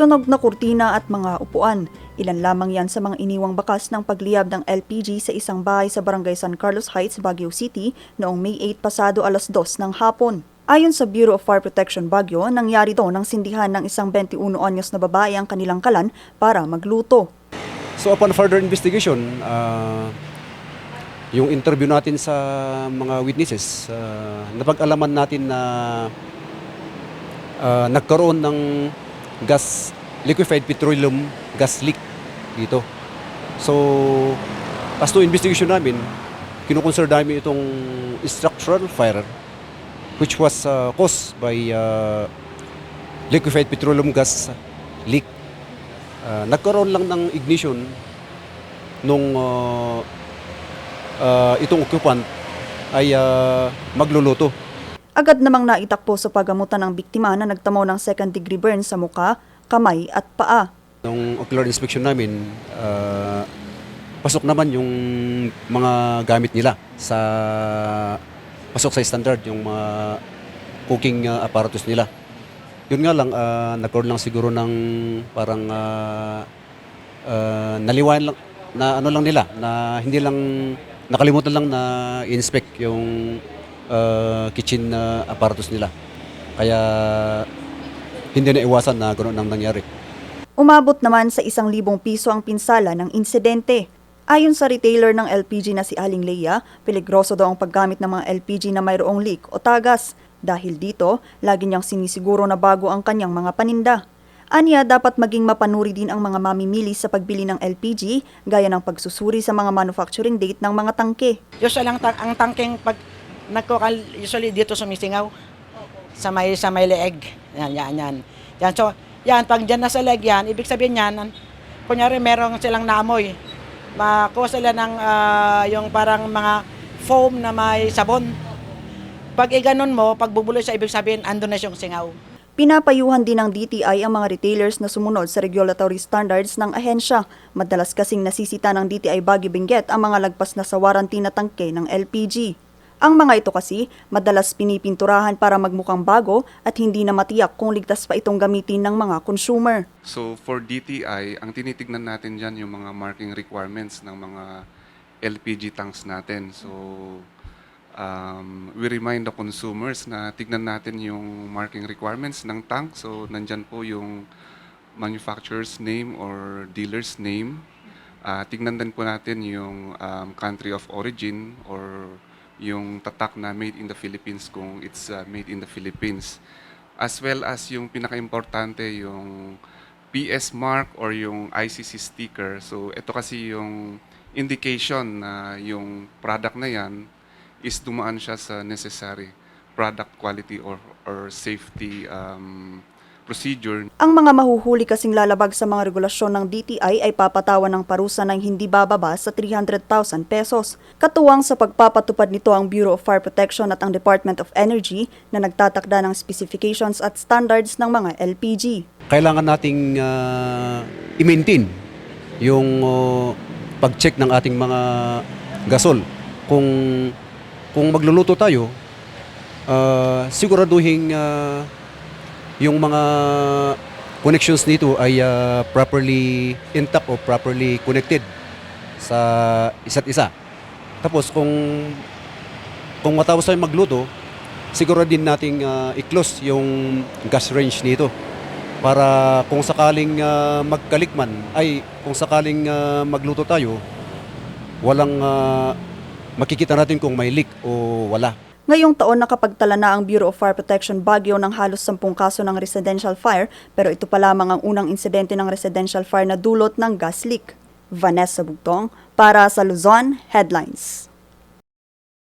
Sunog na kurtina at mga upuan. Ilan lamang yan sa mga iniwang bakas ng pagliyab ng LPG sa isang bahay sa barangay San Carlos Heights, Baguio City noong May 8 pasado alas 2 ng hapon. Ayon sa Bureau of Fire Protection Baguio, nangyari ito nang sindihan ng isang 21 anyos na babae ang kanilang kalan para magluto. So upon further investigation, ah, yung interview natin sa mga witnesses, ah, napag-alaman natin na ah, nagkaroon ng gas, liquefied petroleum gas leak dito. So, as to investigation namin, kinukonsider namin itong structural fire which was ah, caused by ah, liquefied petroleum gas leak Ah, nagkaroon lang ng ignition nung ah, ah, itong occupant ay ah, magluluto. Agad namang naitakbo sa pagamutan ng biktima na nagtamo ng second degree burn sa muka, kamay at paa. Nung ocular inspection namin, ah, pasok naman yung mga gamit nila sa pasok sa standard yung mga cooking ah, apparatus nila. Yun nga lang, ah, nagkaroon lang siguro ng parang uh, naliwan lang, na ano lang nila, na hindi lang, nakalimutan lang na inspect yung ah, kitchen na apparatus nila. Kaya hindi na iwasan na ganoon ang nangyari. Umabot naman sa isang libong piso ang pinsala ng insidente. Ayon sa retailer ng LPG na si Aling Leia, peligroso daw ang paggamit ng mga LPG na mayroong leak o tagas. Dahil dito, lagi niyang sinisiguro na bago ang kanyang mga paninda. Anya, dapat maging mapanuri din ang mga mamimili sa pagbili ng LPG, gaya ng pagsusuri sa mga manufacturing date ng mga tangke. Usually ang, ta- ang tangking pag nagkukal usually dito sumisingaw sa may sa may leeg. Yan yan yan. Yan so yan pag diyan na sa leg yan, ibig sabihin yan an- kunyari merong silang naamoy. Makuha sila ng ah, yung parang mga foam na may sabon. Pag iganon mo, pag bubuloy siya, ibig sabihin andun na siyang singaw. Pinapayuhan din ng DTI ang mga retailers na sumunod sa regulatory standards ng ahensya. Madalas kasing nasisita ng DTI Baguio Benguet ang mga lagpas na sa warranty na tangke ng LPG. Ang mga ito kasi, madalas pinipinturahan para magmukhang bago at hindi na matiyak kung ligtas pa itong gamitin ng mga consumer. So for DTI, ang tinitignan natin dyan yung mga marking requirements ng mga LPG tanks natin. So um, we remind the consumers na tignan natin yung marking requirements ng tank. So nandyan po yung manufacturer's name or dealer's name. Ah, tignan din po natin yung um, country of origin or yung tatak na made in the Philippines kung it's uh, made in the Philippines. As well as yung pinaka-importante yung PS mark or yung ICC sticker. So ito kasi yung indication na yung product na yan is dumaan siya sa necessary product quality or, or safety um, procedure Ang mga mahuhuli kasing lalabag sa mga regulasyon ng DTI ay papatawan ng parusa ng hindi bababa sa 300,000 pesos. Katuwang sa pagpapatupad nito ang Bureau of Fire Protection at ang Department of Energy na nagtatakda ng specifications at standards ng mga LPG. Kailangan nating ah, i-maintain yung oh, pag-check ng ating mga gasol. Kung kung magluluto tayo, ah, siguraduhin ah, yung mga connections nito ay ah, properly intact o properly connected sa isa't isa. Tapos kung kung matapos tayo magluto, siguro din nating ah, i-close yung gas range nito para kung sakaling ah, magkalikman ay kung sakaling ah, magluto tayo walang ah, makikita natin kung may leak o wala. Ngayong taon nakapagtala na ang Bureau of Fire Protection Baguio ng halos 10 kaso ng residential fire pero ito pa lamang ang unang insidente ng residential fire na dulot ng gas leak. Vanessa Bugtong para sa Luzon Headlines.